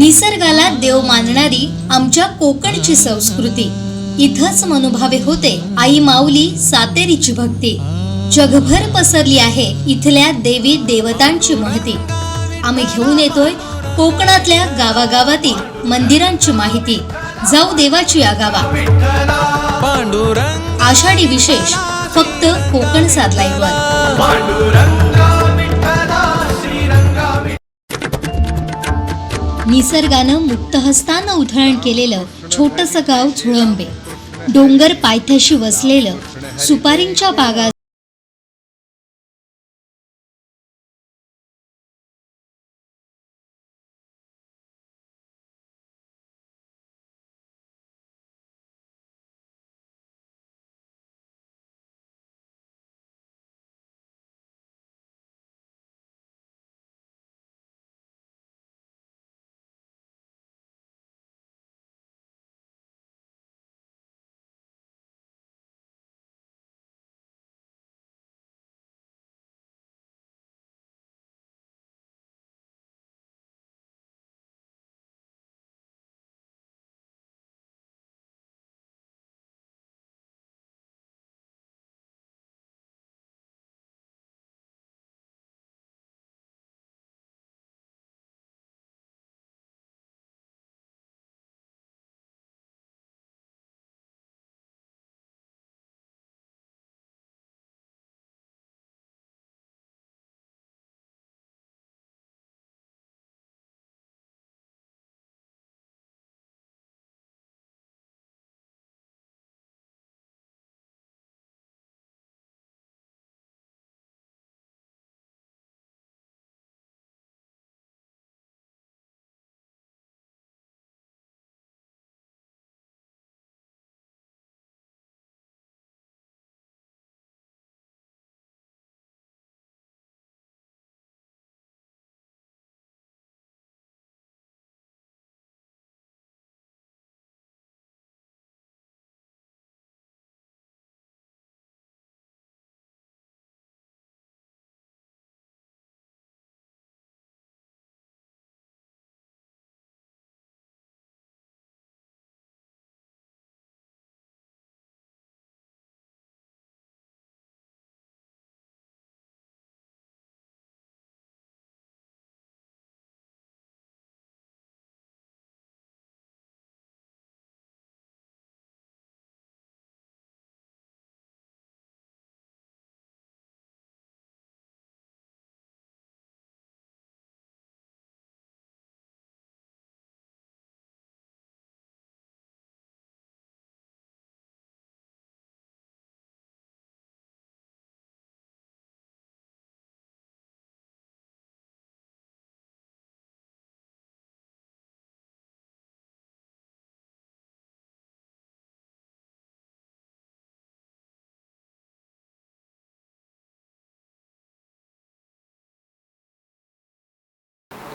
निसर्गाला देव मानणारी आमच्या कोकणची संस्कृती. इथंच मनोभावे होते आई माऊली सातेरीची भक्ती. जगभर पसरली आहे इथल्या देवी देवतांची महती. आम्ही घेऊन येतोय कोकणातल्या गावागावातील मंदिरांची माहिती. जाऊ देवाची या गावा. पांडुरंग आषाढी विशेष फक्त कोकण सात निसर्गानं मुक्तहस्तानं उधळण केलेलं छोटस गाव झुळंबे. डोंगर पायथ्याशी वसलेलं सुपारींच्या बागा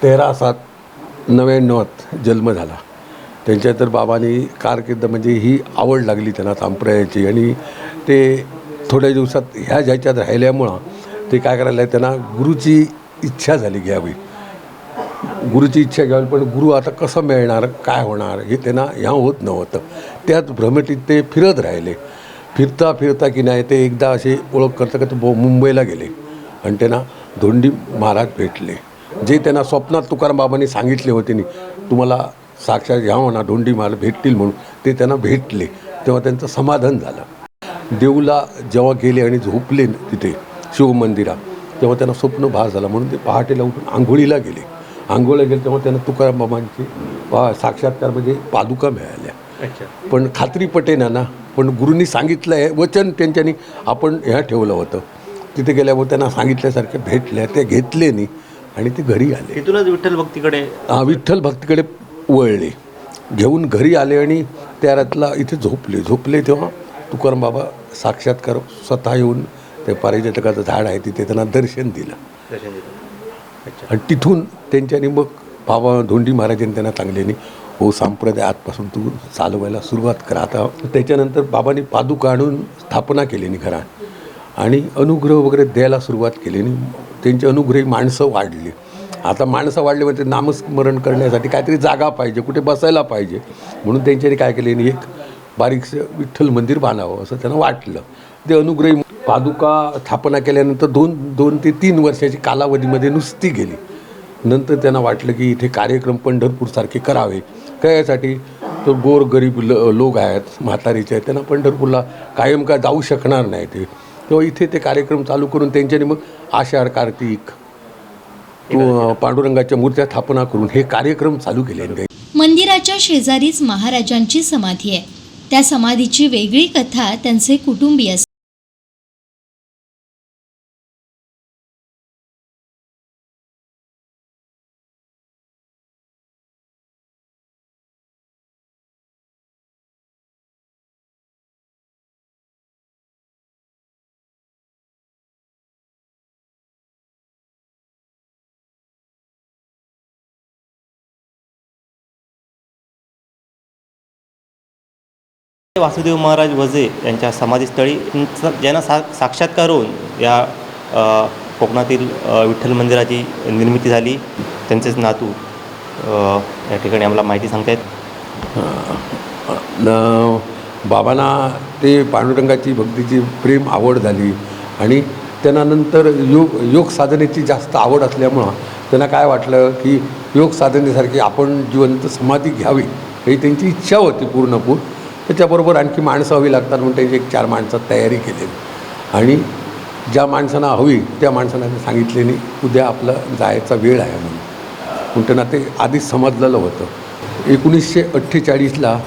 तेरा सात नव्याण्णवात जन्म झाला. त्यांच्या तर बाबांनी कारकीर्द म्हणजे ही आवड लागली त्यांना संप्रदायाची. आणि ते थोड्या दिवसात ह्या ज्याच्यात राहिल्यामुळं ते काय करायला त्यांना गुरुची इच्छा झाली घ्यावी. गुरुची इच्छा घ्यावी पण गुरु आता कसं मिळणार काय होणार हे त्यांना ह्या होत नव्हतं. त्याच भ्रमटीत ते फिरत राहिले. फिरता फिरता की नाही ते एकदा असे ओळख करता करता बो मुंबईला गेले. आणि त्यांना धोंडी महाराज भेटले. जे त्यांना स्वप्नात तुकाराम बाबांनी सांगितले होते नी तुम्हाला साक्षात घ्या म्हणा धोंडी महाराज भेटतील म्हणून ते त्यांना भेटले. तेव्हा त्यांचं समाधान झालं. देऊला जेव्हा गेले आणि झोपले तिथे शिवमंदिरात तेव्हा त्यांना स्वप्न भास झाला. म्हणून ते पहाटेला उठून आंघोळीला गेले. आंघोळीला गेले तेव्हा त्यांना तुकाराम बाबांची पा साक्षात्कार म्हणजे पादुका मिळाल्या. पण खात्री पटेना ना पण गुरूंनी सांगितलं आहे वचन त्यांच्यानी आपण ह्या ठेवलं होतं. तिथे गेल्यावर त्यांना सांगितल्यासारखे भेटल्या ते घेतले नाही आणि ते घरी आले. तिथूनच विठ्ठल भक्तीकडे हा, विठ्ठल भक्तीकडे वळले. घेऊन घरी आले आणि त्या रातला इथे झोपले. झोपले तेव्हा तुकाराम बाबा साक्षात्कार स्वतः येऊन ते पारिजातकाचं झाड आहे तिथे त्यांना दर्शन दिलं. दर्शन देतो अच्छा. आणि तिथून त्यांच्यानी मग बाबा धोंडी महाराजांनी त्यांना चांगल्याने हो संप्रदाय आजपासून तू चालवायला सुरुवात करा. आता त्याच्यानंतर बाबांनी पादुका आणून स्थापना केली घरात. आणि अनुग्रह वगैरे द्यायला सुरुवात केली त्यांची अनुग्रही माणसं वाढली. आता माणसं वाढली म्हणजे नामस्मरण करण्यासाठी काहीतरी जागा पाहिजे कुठे बसायला पाहिजे. म्हणून त्यांच्यानी काय केलं एक बारीकसं विठ्ठल मंदिर बांधावं असं त्यांना वाटलं. ते अनुग्रही पादुका स्थापना केल्यानंतर दोन दोन ते तीन वर्षाची कालावधीमध्ये नुसती गेली. नंतर त्यांना वाटलं की इथे कार्यक्रम पंढरपूरसारखे करावे. त्यासाठी तर गोर गरीब ल लोक आहेत म्हातारीचे आहेत त्यांना पंढरपूरला कायम काय जाऊ शकणार नाही ते. तेव्हा इथे ते कार्यक्रम चालू करून त्यांच्यानी मग आषाढ कार्तिक पांडुरंगाच्या मूर्त्या स्थापना करून हे कार्यक्रम चालू केले मंदिराच्या शेजारीच महाराजांची समाधी आहे. त्या समाधीची वेगळी कथा त्यांचे कुटुंबीय वासुदेव महाराज वजे यांच्या समाधीस्थळी ज्यांना सा साक्षात्कार होऊन या कोकणातील विठ्ठल मंदिराची निर्मिती झाली त्यांचेच नातू या ठिकाणी आम्हाला माहिती सांगतायत. बाबांना ते पांडुरंगाची भक्तीची प्रेम आवड झाली आणि त्यांना नंतर योग योग साधनेची जास्त आवड असल्यामुळं त्यांना काय वाटलं की योग साधनेसारखी आपण जिवंत समाधी घ्यावी ही त्यांची इच्छा होती पूर्णपूर त्याच्याबरोबर आणखी माणसं हवी लागतात म्हणून त्यांची एक चार माणसं तयारी केली. आणि ज्या माणसांना हवी त्या माणसांना ते सांगितले नाही उद्या आपलं जायचा वेळ आहे म्हणून. म्हणून त्यांना ते आधीच समजलेलं होतं. एकोणीसशे अठ्ठेचाळीसला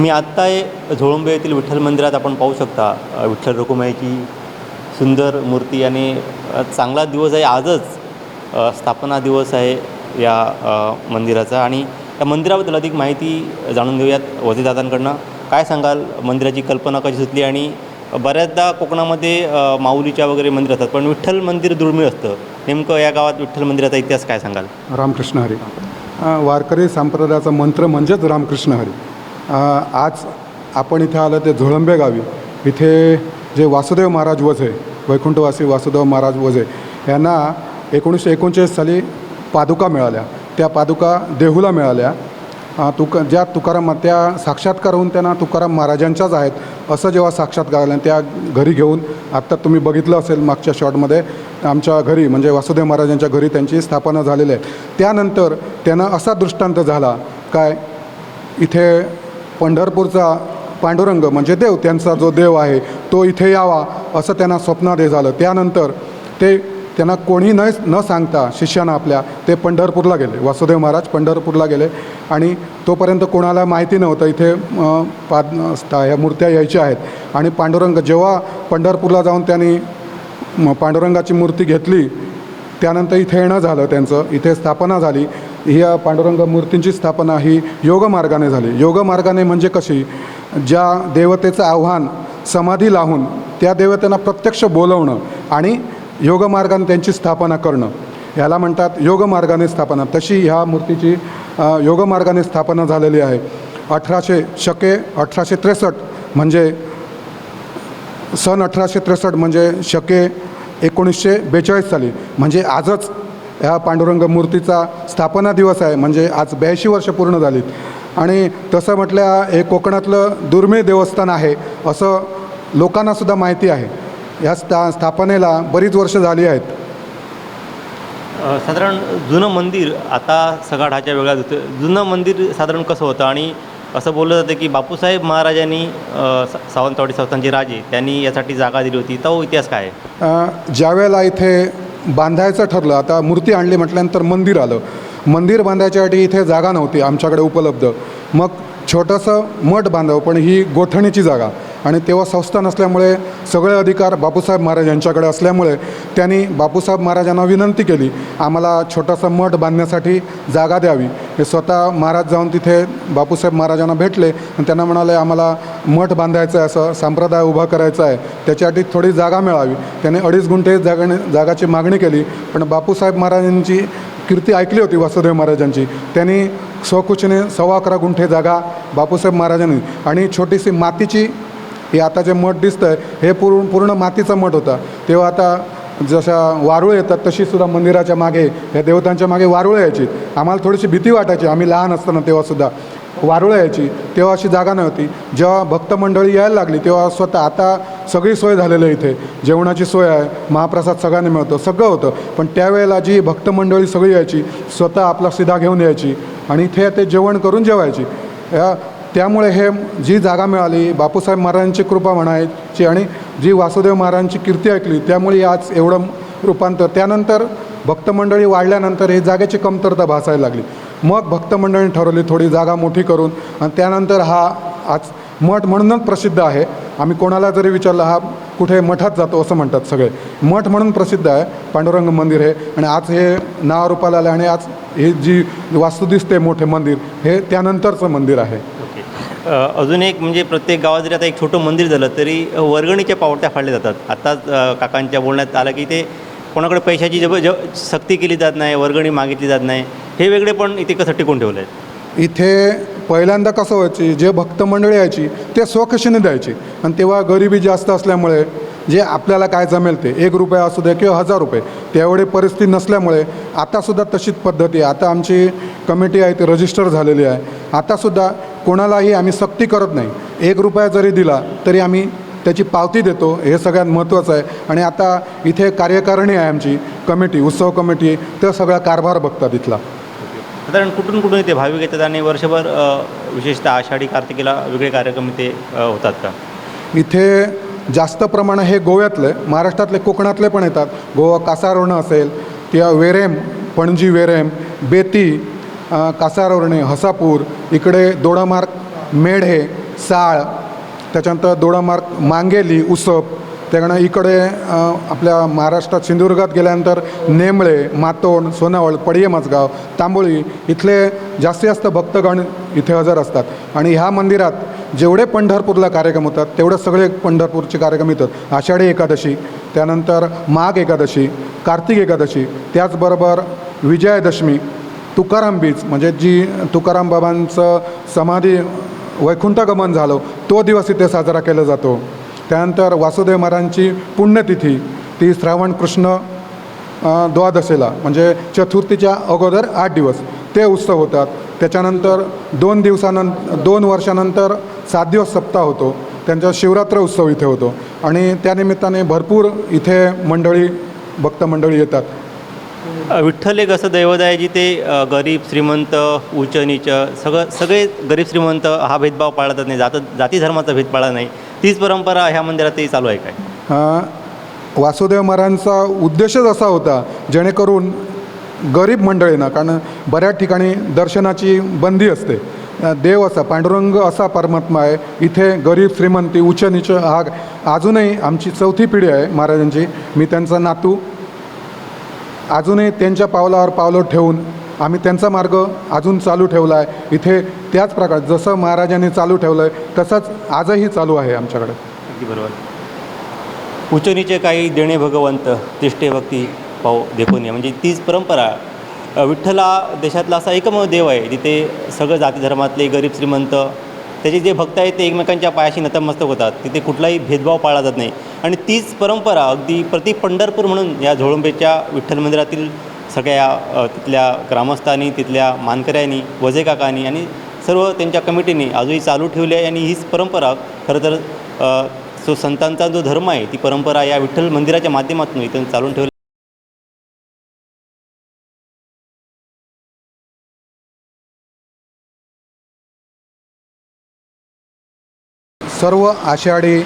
मी आत्ता आहे झोळंबे येथील विठ्ठल मंदिरात आपण पाहू शकता विठ्ठल रखुमाईची सुंदर मूर्ती आणि चांगला दिवस आहे आजच स्थापना दिवस आहे या मंदिराचा. आणि या मंदिराबद्दल अधिक माहिती जाणून घेऊयात वजेदादांकडनं काय सांगाल? मंदिराची कल्पना कशी सुचली आणि बऱ्याचदा कोकणामध्ये माऊलीच्या वगैरे मंदिर असतात पण विठ्ठल मंदिर दुर्मिळ असतं. नेमकं या गावात विठ्ठल मंदिराचा इतिहास काय सांगाल? रामकृष्ण हरी. वारकरी संप्रदायाचा मंत्र म्हणजेच रामकृष्ण हरी. आज आपण इथे आलं ते झोळंबे गावी. इथे जे वासुदेव महाराज वझे वैकुंठवासी वासुदेव महाराज वझे यांना एकोणीसशे एकोणचाळीस साली पादुका मिळाल्या. त्या पादुका देहूला मिळाल्या. तुक ज्या तुकाराम त्या साक्षात्कार होऊन त्यांना तुकाराम महाराजांच्याच आहेत असं जेव्हा साक्षात्कार त्या घरी घेऊन आत्ता तुम्ही बघितलं असेल मागच्या शॉटमध्ये आमच्या घरी म्हणजे वासुदेव महाराजांच्या घरी त्यांची स्थापना झालेली आहे. त्यानंतर त्यांना असा दृष्टांत झाला काय? इथे पंढरपूरचा पांडुरंग म्हणजे देव त्यांचा जो देव आहे तो इथे यावा असं त्यांना स्वप्नात झालं. त्यानंतर ते त्यांना कोणी न न सांगता शिष्यांना आपल्या ते पंढरपूरला गेले. वासुदेव महाराज पंढरपूरला गेले आणि तोपर्यंत कोणाला माहिती नव्हतं इथे पा पाद ह्या मूर्त्या यायच्या आहेत. आणि पांडुरंग जेव्हा पंढरपूरला जाऊन त्यांनी पांडुरंगाची मूर्ती घेतली त्यानंतर इथे येणं झालं त्यांचं इथे स्थापना झाली. या पांडुरंग मूर्तींची स्थापना ही योगमार्गाने झाली. योगमार्गाने म्हणजे कशी? ज्या देवतेचं आव्हान समाधी लावून त्या देवतेना प्रत्यक्ष बोलवणं आणि योगमार्गाने त्यांची स्थापना करणं. याला म्हणतात योगमार्गाने स्थापना. तशी ह्या मूर्तीची योगमार्गाने स्थापना झालेली आहे. अठराशे शके अठराशे त्रेसष्ट म्हणजे सन अठराशे त्रेसष्ट म्हणजे शके एकोणीसशे बेचाळीस साली. म्हणजे आजच ह्या पांडुरंग मूर्तीचा स्थापना दिवस आहे म्हणजे आज ब्याऐंशी वर्ष पूर्ण झालीत. आणि तसं म्हटल्या हे कोकणातलं दुर्मिळ देवस्थान आहे असं लोकांनासुद्धा माहिती आहे. या स्था स्थापनेला बरीच वर्ष झाली आहेत. साधारण जुनं मंदिर आता सगळा ढाचा वेगळा होतं. जुनं मंदिर साधारण कसं होतं? आणि असं बोललं जातं की बापूसाहेब महाराजांनी सावंतवाडी संस्थानचे राजे त्यांनी यासाठी जागा दिली होती. तो इतिहास काय ज्यावेळेला इथे बांधायचं ठरलं. आता मूर्ती आणली म्हटल्यानंतर मंदिर आलं. मंदिर बांधायच्यासाठी इथे जागा नव्हती आमच्याकडे उपलब्ध. मग छोटंसं मठ बांधावं पण ही गोठणीची जागा. आणि तेव्हा संस्था नसल्यामुळे सगळे अधिकार बापूसाहेब महाराज यांच्याकडे असल्यामुळे त्यांनी बापूसाहेब महाराजांना विनंती केली आम्हाला छोटासा मठ बांधण्यासाठी जागा द्यावी. हे स्वतः महाराज जाऊन तिथे बापूसाहेब महाराजांना भेटले आणि त्यांना म्हणाले आम्हाला मठ बांधायचं आहे असं संप्रदाय उभा करायचा आहे त्याच्यासाठी थोडी जागा मिळावी. त्याने अडीच गुंठे जागाने जागाची मागणी केली पण बापूसाहेब महाराजांची कीर्ती ऐकली होती वासुदेव महाराजांची. त्यांनी स्वखुशीने सव्वा अकरा गुंठे जागा बापूसाहेब महाराजांनी आणि छोटीशी मातीची हे आता जे मठ दिसतं आहे हे पूर्ण पूर्ण मातीचं मठ होता. तेव्हा आता जशा वारुळे येतात तशीसुद्धा मंदिराच्या मागे या देवतांच्या मागे वारुळे यायची. आम्हाला थोडीशी भीती वाटायची आम्ही लहान असताना तेव्हासुद्धा वारुळे यायची तेव्हा अशी जागा नव्हती. जेव्हा भक्त मंडळी यायला लागली तेव्हा स्वतः आता सगळी सोय झालेली आहे इथे. जेवणाची सोय आहे महाप्रसाद सगळ्यांना मिळतो सगळं होतं. पण त्यावेळेला जी भक्त मंडळी सगळी यायची स्वतः आपला सिधा घेऊन यायची आणि इथे ते जेवण करून जेवायची. या त्यामुळे हे जी जागा मिळाली बापूसाहेब महाराजांची कृपा म्हणायची आणि जी वासुदेव महाराजांची कीर्ती ऐकली त्यामुळे आज एवढं रूपांतर. त्यानंतर भक्तमंडळी वाढल्यानंतर ही जागेची कमतरता भासायला लागली. मग भक्तमंडळीने ठरवली थोडी जागा मोठी करून आणि त्यानंतर हा आज मठ म्हणूनच प्रसिद्ध आहे. आम्ही कोणाला जरी विचारलं हा कुठे मठात जातो असं म्हणतात सगळे. मठ म्हणून प्रसिद्ध आहे पांडुरंग मंदिर हे. आणि आज हे नावारूपाला आलं आणि आज हे जी वास्तू दिसते मोठे मंदिर हे त्यानंतरचं मंदिर आहे. अजून एक म्हणजे प्रत्येक गावात जरी आता एक छोटं मंदिर झालं तरी वर्गणीच्या पावट्या फाडल्या जातात. आत्ताच काकांच्या बोलण्यात आलं की ते कोणाकडे पैशाची जब ज सक्ती केली जात नाही वर्गणी मागितली जात नाही. हे वेगळे पण इथे कसं टिकून ठेवलं आहे इथे पहिल्यांदा कसं व्हायची जे भक्त मंडळी यायची ते स्वखुशीने द्यायची. आणि तेव्हा गरिबी जास्त असल्यामुळे जे आपल्याला काय जमेल ते एक रुपया असू दे किंवा हजार रुपये त्यावेळी परिस्थिती नसल्यामुळे आतासुद्धा तशीच पद्धती आहे. आता आमची कमिटी आहे ती रजिस्टर झालेली आहे. आतासुद्धा कोणालाही आम्ही सक्ती करत नाही. एक रुपया जरी दिला तरी आम्ही त्याची पावती देतो. हे सगळ्यात महत्त्वाचं आहे. आणि आता इथे कार्यकारिणी आहे आमची कमिटी उत्सव कमिटी ते सगळा कारभार बघतात इथला. साधारण कुठून कुठून इथे भाविक येतात आणि वर्षभर विशेषतः आषाढी कार्तिकेला वेगळे कार्यक्रम इथे होतात का? इथे जास्त प्रमाण हे गोव्यातले महाराष्ट्रातले कोकणातले पण येतात. गोवा कासारवणं असेल किंवा वेरेम पणजी वेरेम बेती कासारवणे हसापूर इकडे दोडामार्ग मेढे साळ त्याच्यानंतर दोडामार्ग मांगेली उसप त्याकडनं इकडे आपल्या महाराष्ट्रात सिंधुदुर्गात गेल्यानंतर नेमळे मातोंड सोनावळ पडिये मजगाव तांबोळी इथले जास्तीत जास्त भक्तगण इथे हजर असतात. आणि ह्या मंदिरात जेवढे पंढरपूरला कार्यक्रम होतात तेवढे सगळे पंढरपूरचे कार्यक्रम येतात. आषाढी एकादशी त्यानंतर माघ एकादशी कार्तिक एकादशी त्याचबरोबर विजयादशमी तुकाराम बीच म्हणजे जी तुकाराम बाबांचं समाधी वैकुंठगमन झालं तो दिवस इथे साजरा केला जातो. त्यानंतर वासुदेव महाराजांची पुण्यतिथी ती श्रावण कृष्ण द्वादशेला म्हणजे चतुर्थीच्या अगोदर आठ दिवस. ते उत्सव होतात. त्याच्यानंतर दोन दिवसानं दोन वर्षानंतर सात दिवस सप्ताह होतो. त्यांचा शिवरात्र उत्सव इथे होतो. आणि त्यानिमित्ताने भरपूर इथे मंडळी भक्त मंडळी येतात. विठ्ठल एक असं दैवत आहे जिथे गरीब श्रीमंत उच्च नीच सगळं सगळे गरीब श्रीमंत हा भेदभाव पाळतच नाही. जात जाती धर्माचा भेद पाळत नाही. तीच परंपरा ह्या मंदिरातही चालू आहे काय? वासुदेव महाराजांचा उद्देशच असा होता जेणेकरून गरीब मंडळींना कारण बऱ्याच ठिकाणी दर्शनाची बंदी असते. देव असा पांडुरंग असा परमात्मा आहे. इथे गरीब श्रीमंती उच्च नीच हा अजूनही आमची चौथी पिढी आहे महाराजांची. मी त्यांचा नातू अजूनही त्यांच्या पावलावर पावलं ठेवून आम्ही त्यांचा मार्ग अजून चालू ठेवला आहे इथे त्याच प्रकार जसं महाराजांनी चालू ठेवलं आहे तसंच आजही चालू आहे आमच्याकडे. अगदी बरोबर. उचनीचे काही देणे भगवंत तिष्ठे भक्ती पाव देखोनी म्हणजे तीच परंपरा. विठ्ठला देशातला असा एकमेव देव आहे जिथे सगळं जाती धर्मातले गरीब श्रीमंत त्याचे जे भक्त आहेत ते एकमेकांच्या पायाशी नतमस्तक होतात. तिथे कुठलाही भेदभाव पाळला जात नाही. आणि तीच परंपरा अगदी प्रति पंढरपूर म्हणून या झोळंबेच्या विठ्ठल मंदिरातील सगळ्या तिथल्या ग्रामस्थांनी तिथल्या मानकऱ्यांनी वजे काकांनी आणि सर्व त्यांच्या कमिटीने आजही चालू ठेवली आहे आणि हीच परंपरा खरं तर जो संतांचा जो धर्म आहे ती परंपरा या विठ्ठल मंदिराच्या माध्यमातून इथून चालून ठेवली सर्व आषाढी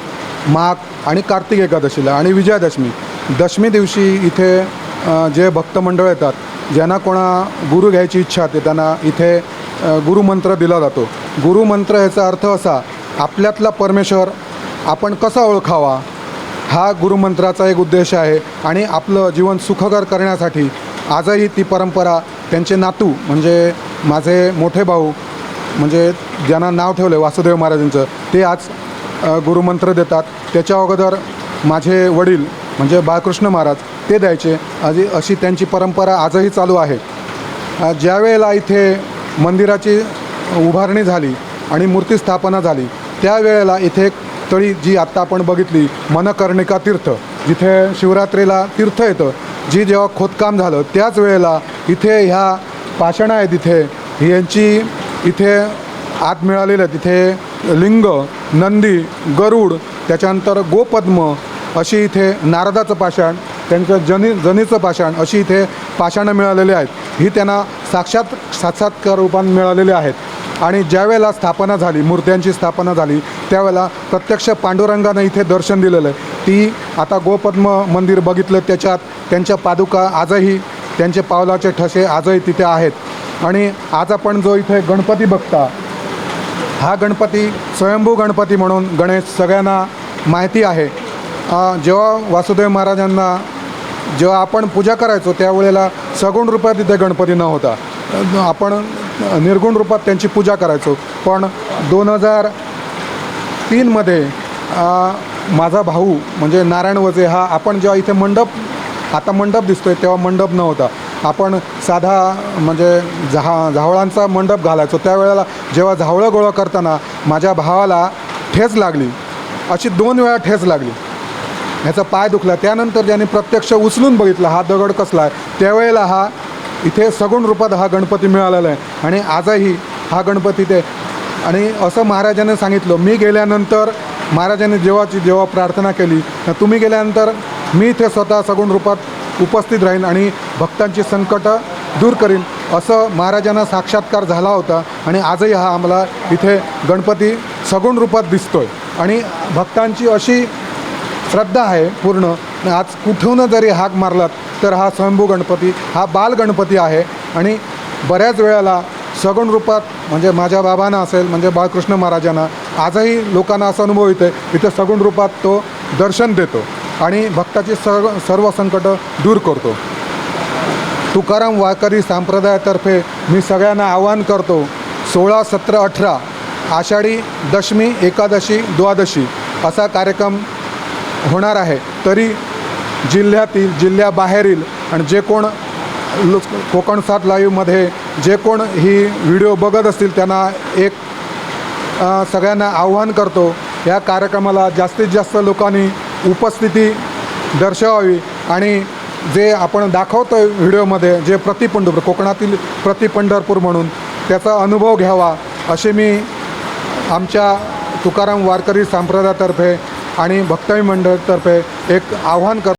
माघ आणि कार्तिक एकादशीला आणि विजयादशमी. दशमी दिवशी इथे जे भक्तमंडळ येतात ज्यांना कोणा गुरु घ्यायची इच्छा होते त्यांना इथे गुरुमंत्र दिला जातो. गुरुमंत्र ह्याचा अर्थ असा आपल्यातला परमेश्वर आपण कसा ओळखावा हा गुरुमंत्राचा एक उद्देश आहे आणि आपलं जीवन सुखकर करण्यासाठी आजही ती परंपरा त्यांचे नातू म्हणजे माझे मोठे भाऊ म्हणजे ज्यांना नाव ठेवलं आहे वासुदेव महाराजांचं ते आज गुरुमंत्र देतात. त्याच्या अगोदर माझे वडील म्हणजे बाळकृष्ण महाराज ते द्यायचे. अशी अशी त्यांची परंपरा आजही चालू आहे. ज्यावेळेला इथे मंदिराची उभारणी झाली आणि मूर्ती स्थापना झाली त्यावेळेला इथे एक तळी जी आत्ता आपण बघितली मनकर्णिका तीर्थ जिथे शिवरात्रीला तीर्थ येतं. जी जेव्हा खोदकाम झालं त्याच वेळेला इथे ह्या पाषाणं आहेत इथे यांची इथे आत मिळालेलं तिथे लिंग नंदी गरुड त्याच्यानंतर गोपद्म अशी इथे नारदाचं पाषाण त्यांचं जनी जनीचं पाषाण अशी इथे पाषाणं मिळालेली आहेत. ही त्यांना साक्षात साक्षात्कार रूपान मिळालेले आहेत. आणि ज्यावेळेला स्थापना झाली मूर्त्यांची स्थापना झाली त्यावेळेला प्रत्यक्ष पांडुरंगानं इथे दर्शन दिलेलं आहे. ती आता गोपद्म मंदिर बघितलं त्याच्यात त्यांच्या पादुका आजही त्यांचे पावलाचे ठसे आजही तिथे आहेत. आणि आज आपण जो इथे गणपती बघता हा गणपती स्वयंभू गणपती म्हणून गणेश सगळ्यांना माहिती आहे. जेव्हा वासुदेव महाराजांना जेव्हा आपण पूजा करायचो त्यावेळेला सगुण रूपात इथे गणपती न होता. आपण निर्गुण रूपात त्यांची पूजा करायचो. पण दोन हजार तीनमध्ये माझा भाऊ म्हणजे नारायण वजे हा आपण जेव्हा इथे मंडप आता मंडप दिसतोय तेव्हा मंडप नव्हता आपण साधा म्हणजे झा झावळांचा मंडप घालायचो. त्यावेळेला जेव्हा झावळं गोळा करताना माझ्या भावाला ठेच लागली. अशी दोन वेळा ठेच लागली. ह्याचा पाय दुखला. त्यानंतर ज्याने प्रत्यक्ष उचलून बघितला हा दगड कसला आहे? त्यावेळेला हा इथे सगुण रूपात हा गणपती मिळालेला आहे. आणि आजही हा गणपती ते आणि असं महाराजांनी सांगितलं मी गेल्यानंतर महाराजांनी जेव्हाची जेव्हा प्रार्थना केली तर तुम्ही गेल्यानंतर मी इथे स्वतः सगुण रूपात उपस्थित राहीन आणि भक्तांची संकटं दूर करीन असं महाराजांना साक्षात्कार झाला होता आणि आजही हा आम्हाला इथे गणपती सगुण रूपात दिसतोय. आणि भक्तांची अशी श्रद्धा आहे पूर्ण आज कुठून जरी हाक मारलात तर हा स्वयंभू गणपती हा बाल गणपती आहे. आणि बऱ्याच वेळेला सगुण रूपात म्हणजे माझ्या बाबांना असेल म्हणजे बाळकृष्ण महाराजांना आजही लोकांना असा अनुभव येतो आहे इथे सगुण रूपात तो दर्शन देतो. आणि भक्ताची सर्व सर्व संकटं दूर करतो. तुकाराम वारकरी संप्रदायातर्फे मी सगळ्यांना आवाहन करतो सोळा सतरा अठरा आषाढी दशमी एकादशी द्वादशी असा कार्यक्रम होणार आहे. तरी जिल्ह्यातील जिल्ह्याबाहेरील आणि जे कोण कोकण सात लाईव्हमध्ये जे कोण ही व्हिडिओ बघत असतील त्यांना एक सगळ्यांना आव्हान करतो या कार्यक्रमाला जास्तीत जास्त लोकांनी उपस्थिती दर्शवावी आणि जे आपण दाखवतो आहे व्हिडिओमध्ये जे प्रति पंढरपूर कोकणातील प्रति पंढरपूर म्हणून त्याचा अनुभव घ्यावा असे मी आमच्या तुकाराम वारकरी संप्रदायातर्फे आणि भक्ताई मंडळातर्फे एक आव्हान कर